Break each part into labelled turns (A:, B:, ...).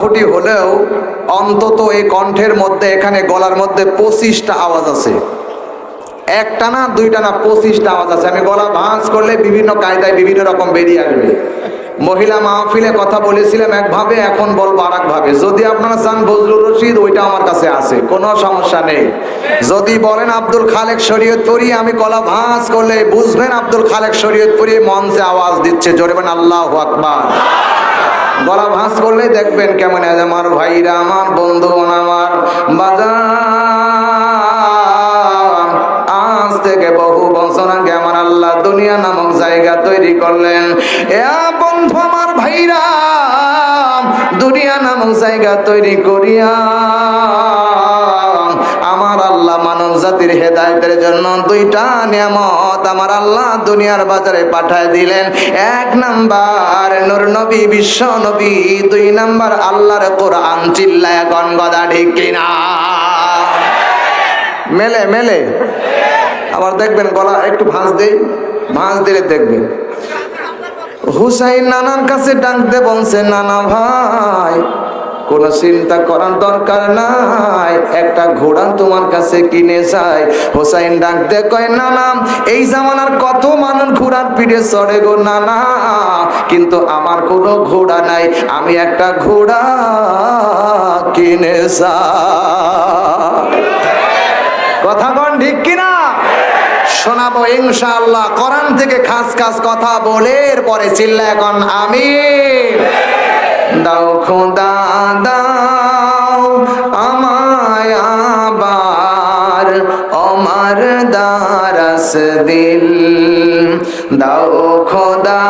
A: কোটি হলেও অন্তত এই কণ্ঠের মধ্যে, এখানে গলার মধ্যে পঁচিশটা আওয়াজ আছে। একটা না, দুইটা না, পঁচিশটা আওয়াজ আছে। আমি গলা ভাঁজ করলে বিভিন্ন কায়দায় বিভিন্ন রকম বেরিয়ে আসবে। মহিলা মাহফিলে কথা বলেছিলাম একভাবে, এখন বলব আর একভাবে যদি আপনারা চান বজলুর রশিদ, ওইটা আমার কাছে আছে। কোনো সমস্যা নেই। যদি বলেন আব্দুল খালেক শরীয়তপুরি, আমি গলা ভাঁজ করলে বুঝবেন আব্দুল খালেক শরীয়তপুরি মঞ্চে আওয়াজ দিচ্ছে। জোরে বলেন, আল্লাহ আকবার। গলা ভাঁজ করলে দেখবেন কেমন আজ আমার ভাইরা, আমার বন্ধু আমার। বাজার আজ থেকে বহু বছর আগে আমার আল্লাহ দুনিয়া নামক জায়গা তৈরি করলেন। এ বন্ধু আমার ভাইরা, দুনিয়া নামক জায়গা তৈরি করিয়া আল্লাহ মানব জাতির হেদায়তের জন্য দুইটা নিয়ামত আমার আল্লাহ দুনিয়ার বাজারে পাঠায় দিলেন। এক নাম্বার, নূর নবী, বিশ্ব নবী। দুই নাম্বার, আল্লাহর কোরআন চিল্লায় গনগদা ঠিক কিনা। মেলে মেলে। আবার দেখবেন গলা একটু ভাঁজ দেই, ভাঁজ দিলে দেখবেন। হুসাইন নানার কাছে ডাকতে বলছে, নানা ভাই কোন চিন্তা করার দরকার নাই। একটা ঘোড়া তোমার কাছে কিনে চাই হোসাইন ডাকতে কয়, না নানা এই জামানার কত মানুষ ঘোড়ার পিঠে চড়ে গো নানা কিন্তু আমার কোনো ঘোড়া নাই। আমি একটা ঘোড়া কিনে কথা কন ঠিক কিনা? শোনাবো ইনশাআল্লাহ। কোরআন থেকে খাস খাস কথা বলে, এরপরে চিল্লা এখন আমি দাও খোদা দাও আমায় আবার আমার দারাস দিল। দাও খোদা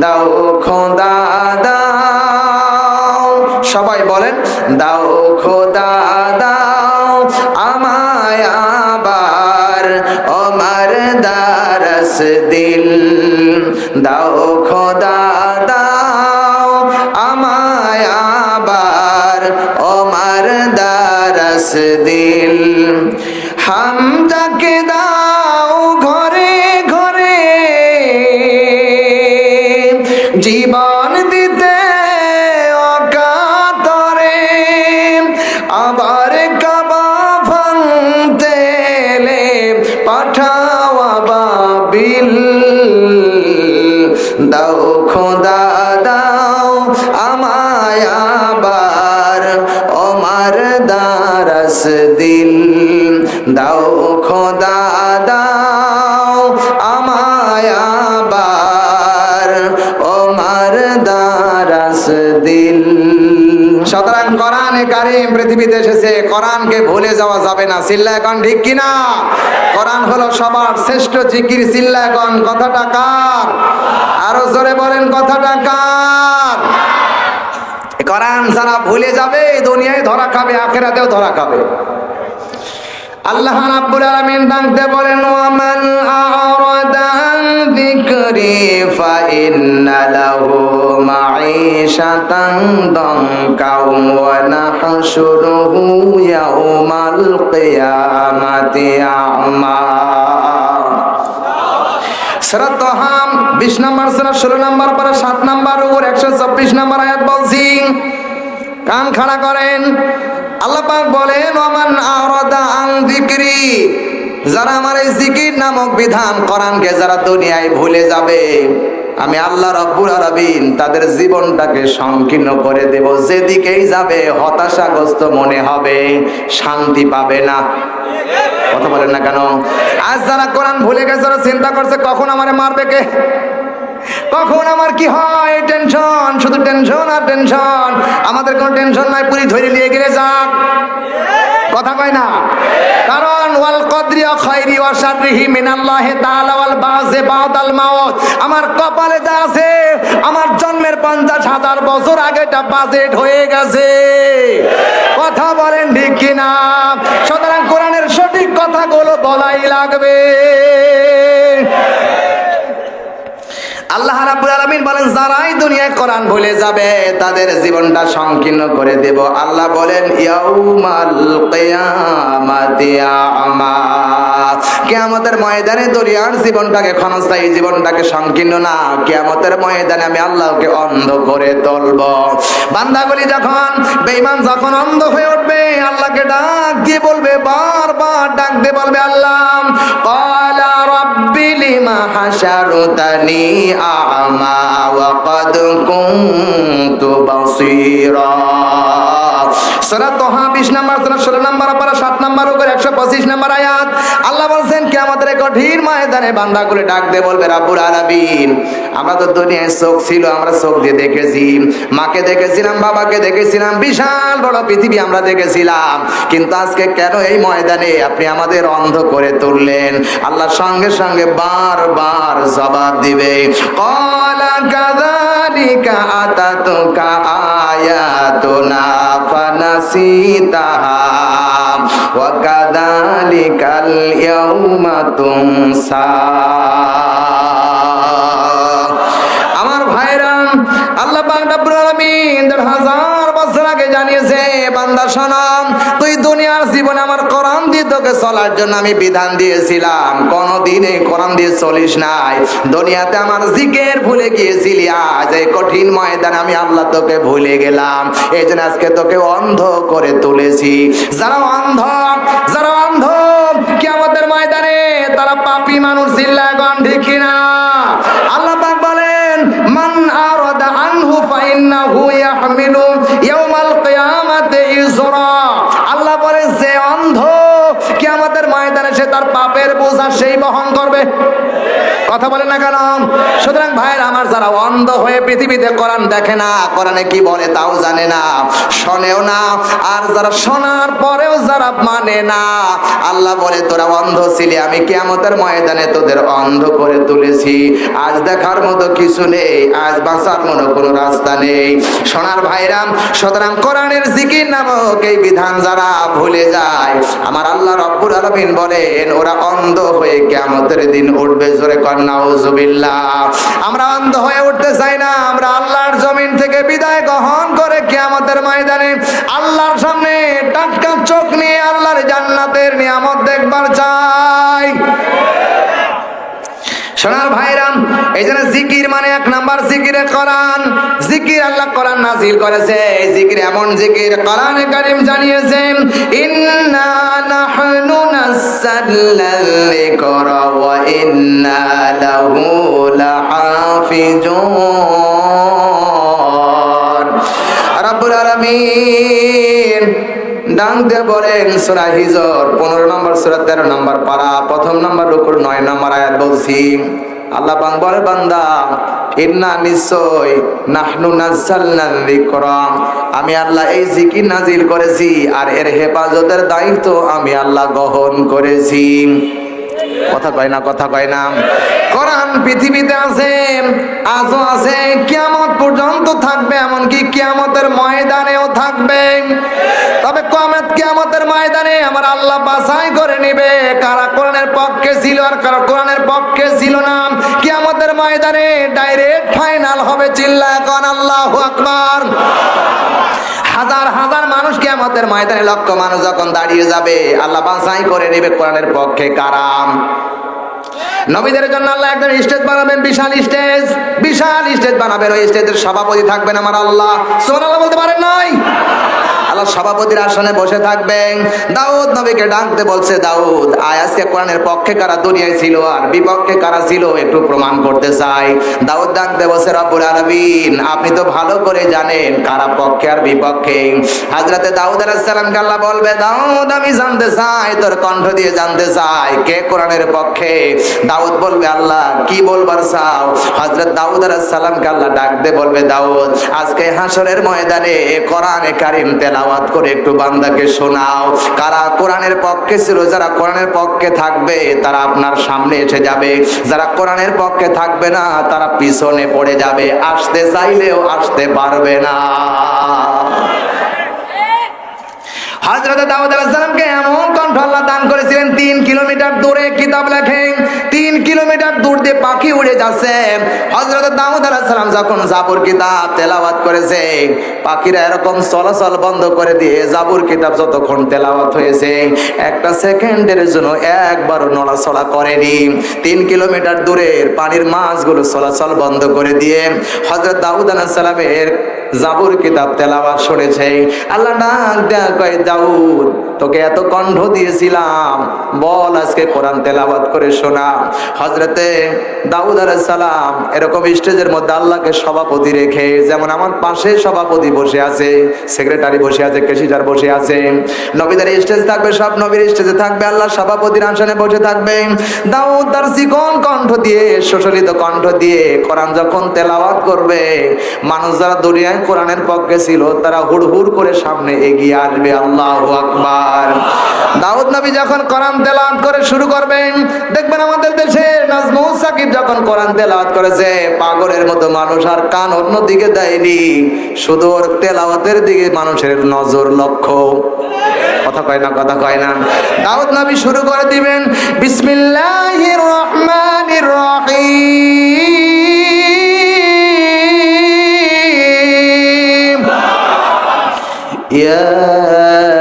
A: দাও খোদা, দাও। সবাই বলেন, দাও খোদা, দাও। আমায় আবার আমার দারস দিল। দাও খোদা, দাও। আমায় আবার আমার দারস দিল। হামদাকে দাও জীবন দিতে অকাতরে আবার কাবা ভাঙতেলে পাঠাওয়া বাবিল দাও খোদা, দাও আমায় আবার ওমার দারস দিল। দাও খোদা, দাও কারিম পৃথিবীতে এসেছে, কোরআনকে ভুলে যাওয়া যাবে না। চিল্লা এখন ঠিক কিনা? কোরআন হলো সবার শ্রেষ্ঠ জিকির। চিল্লা এখন কথাটা কার? আরও জোরে বলেন, কথাটা কার? কোরআন যারা ভুলে যাবে দুনিয়ায় ধরা খাবে, আখেরাতেও ধরা খাবে। আল্লাহ রাব্বুল আলামিন ডাকতে বলেন ওয়ামান আরাদা ইন্না লাহু মাঈশাতান দানকাও ওয়া নাহশুরুহু ইয়াউমাল কিয়ামাতি আ'মা। সূরা তহাম 20 নম্বর, সূরা 16 নম্বর, পারা 7 নম্বর উপর 126 নম্বর আয়াত বলছি। কান খাড়া করেন। আল্লাহ পাক বলেন ওমান আরাদা আন যিকরি যারা আমার এই জিকির নামক বিধান কোরআনকে যারা দুনিয়ায় ভুলে যাবে, আমি আল্লাহ রব্বুল আলামিন তাদের জীবনটাকে সংকীর্ণ করে দেব। যেদিকেই যাবে, হতাশাগ্রস্ত মনে হবে, শান্তি পাবে না। কথা বলেন না কেন? আজ যারা কোরআন ভুলে গেছে ওরা চিন্তা করছে, কখন আমারে মারবে কে? কখন আমার কি হয়? টেনশন, শুধু টেনশন আর টেনশন। আমাদের কোনো টেনশন নাই, পুরি ধরে নিয়ে গেলে যাক। কথা কয় না? ওয়াল আমার কপালে যা আছে, আমার জন্মের পঞ্চাশ হাজার বছর আগে এটা বাজেট হয়ে গেছে। কথা বলেন ঠিক কিনা? সুতরাং কোরআনের সঠিক কথাগুলো বলাই লাগবে। আলামিন বলেন, যারাই দুনিয়ায় কোরআন ভুলে যাবে, তাদের জীবনটা সংকীর্ণ করে দেব। আল্লাহ বলেন, ইয়াউমাল কিয়ামতের ময়দানে দুনিয়ার জীবনটাকে ক্ষণস্থায়ী জীবনটাকে সংকীর্ণ না, কিয়ামতের ময়দানে আমি আল্লাহকে অন্ধ করে তুলব। বান্দাগুলি যখন, বেঈমান যখন অন্ধ হয়ে উঠবে, আল্লাহকে ডাক দিয়ে বলবে, বারবার ডাক দিয়ে বলবে, আল্লাহ লিমা হাশারতানি আ'মা ওয়া ক্বাদ কুনতু বাসীরা সূরা তোহা 20 নাম্বার 16 নাম্বার পারা 7 নাম্বার উপর 125 নাম্বার আয়াত। বলছেন, কিয়ামতের কঠিন ময়দানে ডাক দুনিয়ায় ছিল, আমরা দিয়ে দেখেছি। মাকে দেখেছিলাম, বাবাকে দেখেছিলাম, বিশাল বড় পৃথিবী আমরা দেখেছিলাম। কিন্তু আজকে কেন এই ময়দানে আপনি আমাদের অন্ধ করে তুললেন? আল্লাহ সঙ্গে সঙ্গে বারবার জবাব দিবে, কলা কাযালিকা আতাতুকা আয়াতুনা ফানাসিতাহা ওয়া কাযালিকাল ইয়াউমা তুমসা আমার ভাইরাম আল্লাহ পাক রব্বুল আলামিন দেড় হাজার বছর আগে জানিয়েছে বান্দা শোনাম তুই দুনিয়ার জীবনে আমার কোরআন দিয়ে তোকে চলার জন্য আমি বিধান দিয়েছিলাম। কোনদিন এই কোরআন দিয়ে চলিস নাই। দুনিয়াতে আমার জিকের ভুলে গিয়েছিলি, আজ এই কঠিন ময়দানে আমি আল্লাহ তোকে ভুলে গেলাম। এই জন্য আজকে তোকে অন্ধ করে তুলেছি। যারা অন্ধ যারা অন্ধ, কিয়ামতের ময়দানে তারা পাপী মানুষ জিল্লা ঠিক কিনা আল্লাহ পাক বলেন মান আরাদা আনহু ফাইন্নাহু আল্লাহ বলে যে সে তার পাপের বোঝা সেই বহন করবে। কথা বলে না কেন? সুতরাং ভাইয়ের আমার যারা অন্ধ হয়ে পৃথিবীতে কোরআন দেখে না, কোরআনে কি বলে তাও জানে না, শোনেও না। আর যারা শোনার পরেও যারা মানে না, আল্লাহ বলে, তোরা অন্ধ ছিলি, আমি কিয়ামতের ময়দানে তোদের অন্ধ করে তুলেছি। আজ দেখার মতো কিছু নেই, আজ বাঁচার মতো কোনো রাস্তা নেই। সোনার ভাইরাম, সুতরাং কোরআনের জিকির নামক এই বিধান যারা ভুলে যায়, আমার আল্লাহ রব্বুল আলামিন ওরা অন্ধ হয়ে কিয়ামতের দিন উঠবে। জোরে কর নাউজুবিল্লাহ। আমরা অন্ধ হয়ে উঠতে চাই না। আমরা আল্লাহর জমিন থেকে বিদায় গ্রহণ করে কিয়ামতের ময়দানে আল্লাহর সামনে টাটকা চোখ নিয়ে আল্লাহর জান্নাতের নিয়ামত দেখবার চাই। সোনার ভাইরাম, এই জন্য জিকির মানে এক নাম্বার জিকিরে কোরআন। জিকির আল্লাহ কোরআন নাজিল করেছে। জিকির এমন জিকির কোরআনে কারীম জানিয়েছেন, ইন্না নাহনু যিকরা ওয়া ইন্না লাহু লাহাফিজুন। রাব্বুল আলামিন ডাং দিয়ে বলেন, সুরা হিজর, পনেরো নম্বর, সুরা তেরো নম্বর পারা, প্রথম নম্বর রুকুর নয় নম্বর আয়াত বলছি। আল্লাহ পাক বলে, বান্দা, ইন্না নিশ্চয় নাহনু নাজ্জালনা যিকরা। আমি আল্লাহ এই জিকির নাজিল করেছি আর এর হেফাজতের দায়িত্ব আমি আল্লাহ গ্রহণ করেছি। কথা কয় না, কথা কয় না। কোরআন পৃথিবীতে আছে, আজও আছে, কিয়ামত পর্যন্ত থাকবে, এমনকি কিয়ামতের ময়দানেও থাকবে। ময়দানে আমার আল্লাহ বাছাই করে নিবে। কারা কোরআনের পক্ষে ছিল আর কারা কোরআনের পক্ষে ছিল না, কিয়ামতের ময়দানে ডাইরেক্ট ফাইনাল হবে চিল্লা কোন আল্লাহু আকবার। হাজার হাজার মানুষ কিয়ামতের ময়দানে লক্ষ মানুষ যখন দাঁড়িয়ে যাবে, আল্লাহ বাছাই করে নেবে কোরআনের পক্ষে কারাম নবীদের জন্য আল্লাহ একজন স্টেজ বানাবেন, বিশাল স্টেজ বিশাল স্টেজ বানাবেন। ওই স্টেজের সভাপতি থাকবেন আমার আল্লাহ। সোনাল্লাহ বলতে পারেন নাই? আল্লাহ সভাপতির আসনে বসে থাকবেন। দাউদ নবীকে ডাকতে বলছে, দাউদ, আয় কোরআনের পক্ষে কারা দুনিয়ায় ছিল আর বিপক্ষে কারা ছিল, একটু প্রমাণ করতে চাই। দাউদ ডাকতে বলছে, রব্বুল আলামিন, আপনি তো ভালো করে জানেন কারা পক্ষে আর বিপক্ষে। হাজরাতে দাউদ আলাইহিস সালামকে আল্লাহ বলবে, দাউদ, আমি জানতে চাই, তোর কণ্ঠ দিয়ে জানতে চাই, কে কোরআনের পক্ষে? দাউদ বলবে, আল্লাহ, কি বলবার চাও? হযরত দাউদ আলাইহিস সালামকে আল্লাহ ডাকতে বলবে, দাউদ, আজকে হাসরের ময়দানে কোরআনে কারীম তেলাওয়াত করে একটু বান্দাকে শোনাও। কারা কোরআনের পক্ষে ছিল, যারা কোরআনের পক্ষে থাকবে, তারা আপনার সামনে এসে যাবে। যারা কোরআনের পক্ষে থাকবে না, তারা পিছনে পড়ে যাবে। আসতে চাইলেও আসতে পারবে না। হযরত দাউদ আলাইহিস সালামকে এমন কণ্ঠ আল্লাহ দান করেছিলেন, তিন কিলোমিটার দূরে কিতাব লেখেন কিলোমিটার দূর দিয়ে পাখি উড়ে যাচ্ছে। হজরত দাউদ সালাম যখন জাবুর কিতাব তেলাওয়াত করেছে, পাখিরা এরকম চলাচল বন্ধ করে দিয়ে জাবুর কিতাব যতক্ষণ তেলাওয়াত হয়েছে, একটা সেকেন্ডের জন্য একবারও নড়াচড়া করেনি। তিন কিলোমিটার দূরের পানির মাছগুলো চলাচল বন্ধ করে দিয়ে হজরত দাউদ আলাইহিস সালামের জাবুর কিতাব তেলাওয়াত শুনেছে। আল্লাহ ডাক দেয়া কয়, দাউদ, তোকে এত কণ্ঠ দিয়েছিলাম। বল আজকে কোরআন তেলাওয়াত করে শোনা। হজরতে দাউদ সালাম এরকম স্টেজের মধ্যে আল্লাহকে সভাপতি রেখে, যেমন আমার পাশে সভাপতি বসে আছে, সেক্রেটারি বসে আছে কেশিজার বসে আছে। নবীদের স্টেজ থাকবে, সব নবীর স্টেজে থাকবে, আল্লাহ সভাপতির আসনে বসে থাকবে। দাউদ তার চিকন কণ্ঠ দিয়ে, সুশলিত কণ্ঠ দিয়ে কোরআন যখন তেলাওয়াত করবে, মানুষ যারা দুনিয়ায় কোরআনের পক্ষে ছিল, তারা হুড় হুড় করে সামনে এগিয়ে আসবে। আল্লাহ আকবার। দাউদ নবী যখন কোরআন তেলাওয়াত করে শুরু করবেন, দেখবেন আমাদের দেশে নাজমুল সাকিব যখন কোরআন করেছে, পাগলের মতো মানুষ আর কান অন্য দিকে দেয়নি, শুধু ওর তেলাওয়াতের দিকে মানুষের নজর লক্ষ্য। কথা কয় না, কথা কয় না। দাউদ নবী শুরু করে দিবেন, বিসমিল্লাহির রহমানির রহিম। ইয়াসিন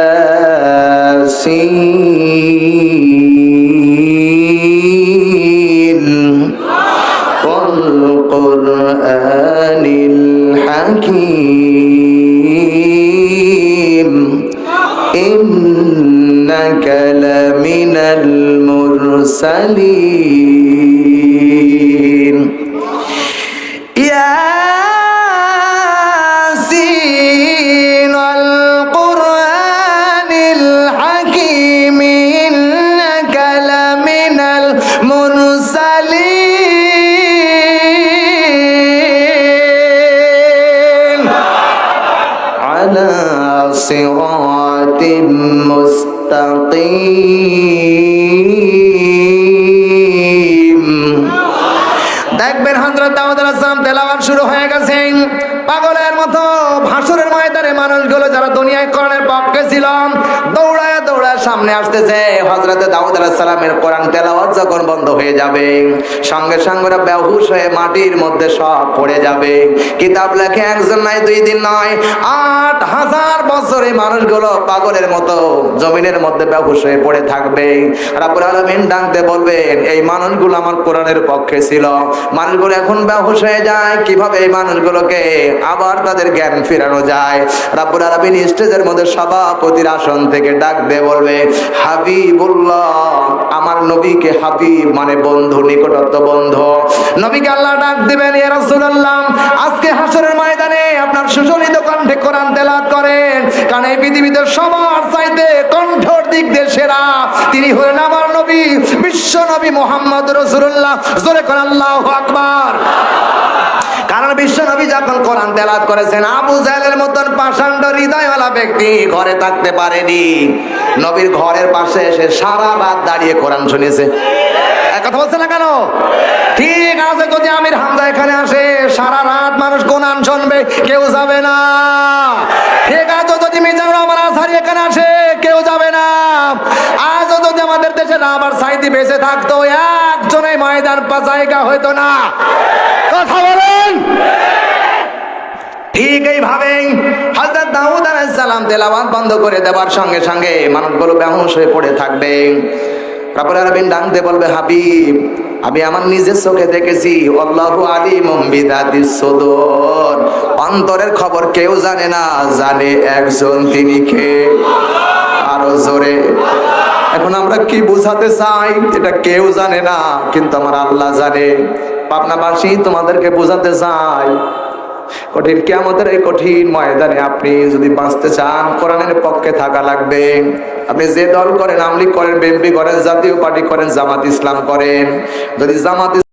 A: দেখবেন হজরত দাউদ আলাইহিস সালাম তেলাওয়াত শুরু হয়ে গেছে। পাগলের মতো ভাসুরের ময়দানে মানুষগুলো যারা দুনিয়ায় করণের পক্ষে ছিল দৌড়ায় সামনে আসতেছে, হযরতে দাউদ আলাইহিস সালামের কোরআন তেলাওয়াত যখন বন্ধ হয়ে যাবে, সঙ্গে সঙ্গে ওরা বেহুশ হয়ে মাটির মধ্যে সব পড়ে যাবে। কিতাব লেখে, একজন নাই, দুই দিন নয়, আট হাজার বছরে মানুষগুলো পাগলের মতো জমিনের মধ্যে বেহুশ হয়ে পড়ে থাকবে। রাব্বুল আলামিন ডাকতে বলবেন, এই মানুষগুলো আমার কোরআনের পক্ষে ছিল। মানুষগুলো এখন বেহুশ হয়ে যায়, কীভাবে এই মানুষগুলোকে আবার তাদের জ্ঞান ফেরানো যায়? রাব্বুল আলামিন স্টেজের মধ্যে সভাপতির আসন থেকে ডাক বলবে হাবিবুল্লাহ, আমার নবীকে হাবিব মানে বন্ধু, নিকটত্ব বন্ধু। নবীকে আল্লাহ ডাক দিবেন আজকে হাসরের ময়দানে আপনার সুশোভিত কণ্ঠে কোরআন তেলাওয়াত করেন। কারণ এই পৃথিবীতে সবার চাইতে কণ্ঠর দিক দিয়ে সেরা। তিনি হলেন আমার নবী, বিশ্ব নবী মোহাম্মদ রসুল্লাহ জোরে করে আল্লাহ আকবার। কারণ বিশ্ব নবী যখন কোরআন তেলাত করেছেন, আবু জাহেলের মতন পাষাণ্ড হৃদয়ওয়ালা ব্যক্তি ঘরে থাকতে পারেনি। নবীর ঘরের পাশে এসে সারা রাত দাঁড়িয়ে কোরআন শুনেছে। এক কথা বলছে না কেন? ঠিক আছে, যদি আমির হামজা এখানে আসে, সারা রাত মানুষ কোরআন শুনবে, কেউ যাবে না। ঠিক আছে, যদি মিজানুর রহমান আসারি এখানে আসে, কেউ যাবে না। আজ যদি আমাদের দেশে না আবার সাইদি বেঁচে থাকতো একজনে ময়দান পা জায়গা হইতো না। কথা বলেন। ঠিক এইভাবেই হযরত দাউদ সালাম তেলাওয়াত বন্ধ করে দেওয়ার সঙ্গে সঙ্গে মানুষগুলো বেহুশ হয়ে পড়ে থাকবে। রব্বুল আলামিন ডাকতে বলবে, হাবিব, আমি আমার নিজের চোখে দেখেছি আল্লাহু আলিমুম বিদাতিস সুদূর। অন্তরের খবর কেউ জানে না, জানে একজন তিনি কে? আরও জোরে। এখন আমরা কি বোঝাতে চাই, এটা কেউ জানে না, কিন্তু আমার আল্লাহ জানে। পাবনাবাসী তোমাদেরকে বোঝাতে চাই, কঠিন কে আমাদের এই কঠিন ময়দানে আপনি যদি বাঁচতে চান, কোরআনের পক্ষে থাকা লাগবে। আপনি যে দল করেন আমলিগ করেন, বিএনপি করেন, জাতীয় পার্টি করেন, জামাত ইসলাম করেন। যদি জামাত